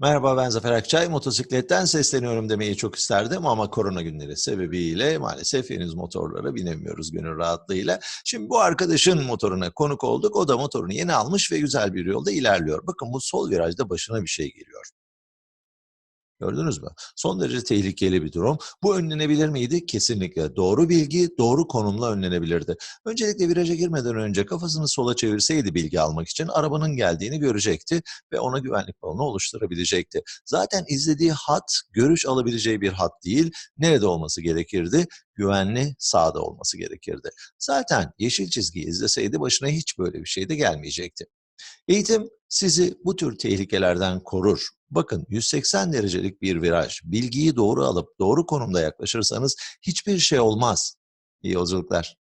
Merhaba ben Zafer Akçay. Motosikletten sesleniyorum demeyi çok isterdim ama korona günleri sebebiyle maalesef henüz motorlara binemiyoruz gönül rahatlığıyla. Şimdi bu arkadaşın motoruna konuk olduk. O da motorunu yeni almış ve güzel bir yolda ilerliyor. Bakın bu sol virajda başına bir şey geliyor. Gördünüz mü? Son derece tehlikeli bir durum. Bu önlenebilir miydi? Kesinlikle. Doğru bilgi, doğru konumla önlenebilirdi. Öncelikle viraja girmeden önce kafasını sola çevirseydi bilgi almak için arabanın geldiğini görecekti ve ona güvenlik balonu oluşturabilecekti. Zaten izlediği hat, görüş alabileceği bir hat değil. Nerede olması gerekirdi? Güvenli sağda olması gerekirdi. Zaten yeşil çizgiyi izleseydi başına hiç böyle bir şey de gelmeyecekti. Eğitim sizi bu tür tehlikelerden korur. Bakın 180 derecelik bir viraj. Bilgiyi doğru alıp doğru konumda yaklaşırsanız hiçbir şey olmaz. İyi yolculuklar.